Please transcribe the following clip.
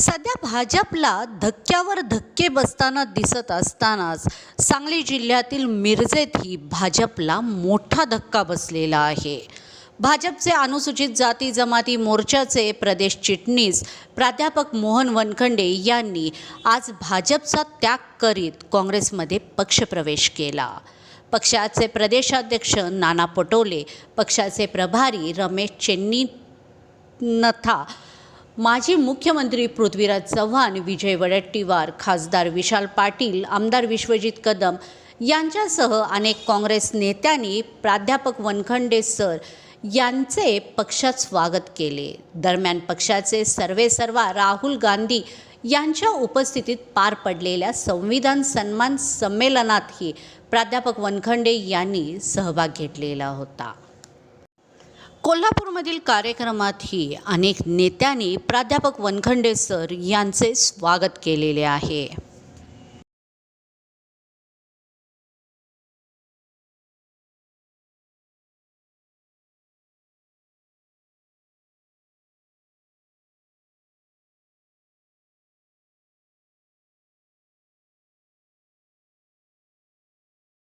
सध्या भाजपला धक्क्यावर धक्के बसताना दिसत असतानाच सांगली जिल्ह्यातील मिरजेतही भाजपला मोठा धक्का बसलेला आहे. भाजपचे अनुसूचित जाती जमाती मोर्चाचे प्रदेश चिटणीस प्राध्यापक मोहन वनखंडे यांनी आज भाजपचा त्याग करीत काँग्रेसमध्ये पक्षप्रवेश केला. पक्षाचे प्रदेशाध्यक्ष नाना पटोले पक्षाचे प्रभारी रमेश चेन्नी नथा माजी मुख्यमंत्री पृथ्वीराज चव्हाण विजय वडेट्टीवार खासदार विशाल पाटील आमदार विश्वजित कदम यांच्यासह अनेक काँग्रेस नेत्यांनी प्राध्यापक वनखंडे सर यांचे पक्षात स्वागत केले. दरम्यान पक्षाचे सर्वेसर्वा राहुल गांधी यांच्या उपस्थितीत पार पडलेल्या संविधान सन्मान संमेलनातही प्राध्यापक वनखंडे यांनी सहभाग घेतलेला होता. कोल्हापूरमधील कार्यक्रमातही अनेक नेत्यांनी प्राध्यापक वनखंडे सर यांचे स्वागत केलेले आहे.